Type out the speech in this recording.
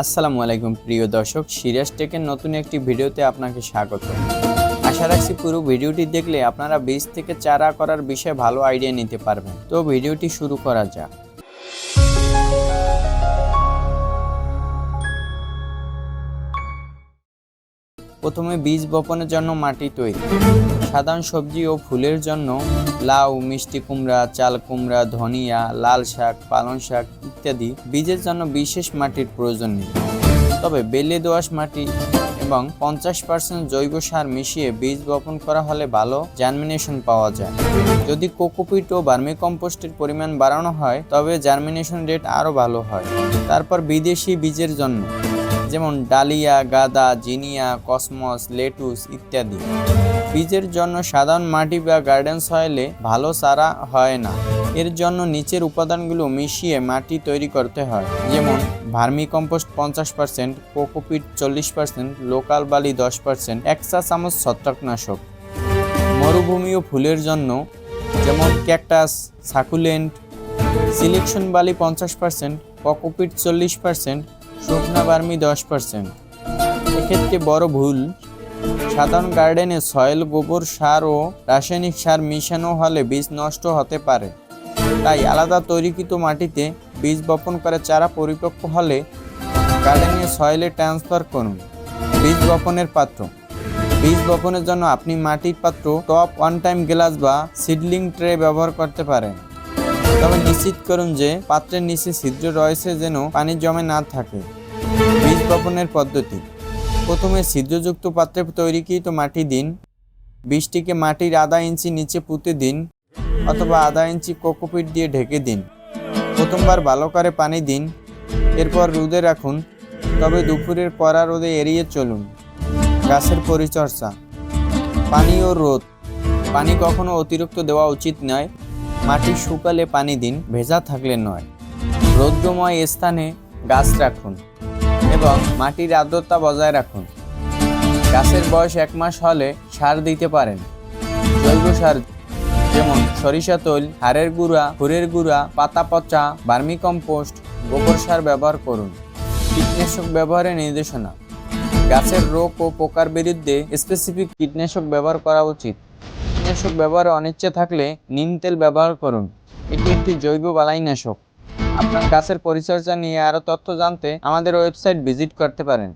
আসসালামু আলাইকুম, প্রিয় দর্শক। সিরিয়াস টেকের নতুন একটি ভিডিওতে আপনাকে স্বাগত। আশা রাখছি পুরো ভিডিওটি দেখলে আপনারা বীজ থেকে চারা করার বিষয়ে ভালো আইডিয়া নিতে পারবেন। তো ভিডিওটি শুরু করা যাক। প্রথমে বীজ বপনের জন্য মাটি তৈরি। সাধারণ সবজি ও ফুলের জন্য লাউ, মিষ্টি কুমড়া, চাল কুমড়া, ধনিয়া, লাল শাক, পালং শাক ইত্যাদি বীজের জন্য বিশেষ মাটির প্রয়োজন নেই। তবে বেলে দোআঁশ মাটি এবং পঞ্চাশ পার্সেন্ট জৈব সার মিশিয়ে বীজ বপন করা হলে ভালো জার্মিনেশন পাওয়া যায়। যদি কোকোপিট ও ভার্মি কম্পোস্টের পরিমাণ বাড়ানো হয়, তবে জার্মিনেশন রেট আরও ভালো হয়। তারপর বিদেশি বীজের জন্য যেমন ডালিয়া, গাদা, জিনিয়া, কসমস, লেটুস ইত্যাদি। বীজের জন্য সাধারণ মাটি বা গার্ডেন সয়েলে ভালো চারা হয় না। এর জন্য নিচের উপাদানগুলো মিশিয়ে মাটি তৈরি করতে হয়। যেমন ভার্মি কম্পোস্ট পঞ্চাশ পার্সেন্ট, কোকোপিট চল্লিশ পার্সেন্ট, লোকাল বালি দশ পার্সেন্ট এক চা চামচ ছত্রাকনাশক। মরুভূমি ও ফুলের জন্য যেমন ক্যাকটাস, সাকুলেন্ট, সিলেকশন বালি পঞ্চাশ পার্সেন্ট, কোকোপিট চল্লিশ পার্সেন্ট শুকনা বার্মি দশ পার্সেন্ট এক্ষেত্রে বড় ভুল। সাধারণ গার্ডেনে সয়েল, গোবর সার ও রাসায়নিক সার মিশানো হলে বীজ নষ্ট হতে পারে। তাই আলাদা তৈরিকৃত মাটিতে বীজ বপন করে চারা পরিপক্ক হলে গার্ডেনে সয়েলে ট্রান্সফার করুন। বীজ বপনের পাত্র। বীজ বপনের জন্য আপনি মাটির পাত্র টপ ওয়ান টাইম গ্লাস বা সিডলিং ট্রে ব্যবহার করতে পারেন। তবে নিশ্চিত করুন যে পাত্রের নিচে ছিদ্র রয়েছে যেন পানি জমে না থাকে। বীজ বপনের পদ্ধতি। প্রথমে ছিদ্রযুক্ত পাত্রে তৈরিকৃত মাটি দিন। বীজটিকে মাটির আধা ইঞ্চি নিচে পুঁতে দিন অথবা আধা ইঞ্চি কোকোপিট দিয়ে ঢেকে দিন। প্রথমবার ভালো করে পানি দিন। এরপর রোদে রাখুন। তবে দুপুরের কড়া রোদে এড়িয়ে চলুন। গাছের পরিচর্যা। পানি ও রোদ। পানি কখনো অতিরিক্ত দেওয়া উচিত নয়। মাটি শুকালে পানি দিন, ভেজা থাকলে নয়। রৌদ্রময় স্থানে গাছ রাখুন এবং মাটির আর্দ্রতা বজায় রাখুন। গাছের বয়স এক মাস হলে সার দিতে পারেন। জৈব সার যেমন সরিষা তৈল, হাড়ের গুঁড়া ফুরের গুঁড়া, পাতা পচা, বার্মি কম্পোস্ট, গোবর সার ব্যবহার করুন। কীটনাশক ব্যবহারের নির্দেশনা। গাছের রোগ ও পোকার বিরুদ্ধে স্পেসিফিক কীটনাশক ব্যবহার করা উচিত। কীটনাশক ব্যবহারে অনিচ্ছে থাকলে নিম তেল ব্যবহার করুন। এটি একটি জৈব বালাইনাশক। আপনার গাছের পরিচর্যা নিয়ে আরও তথ্য জানতে আমাদের ওয়েবসাইট ভিজিট করতে পারেন।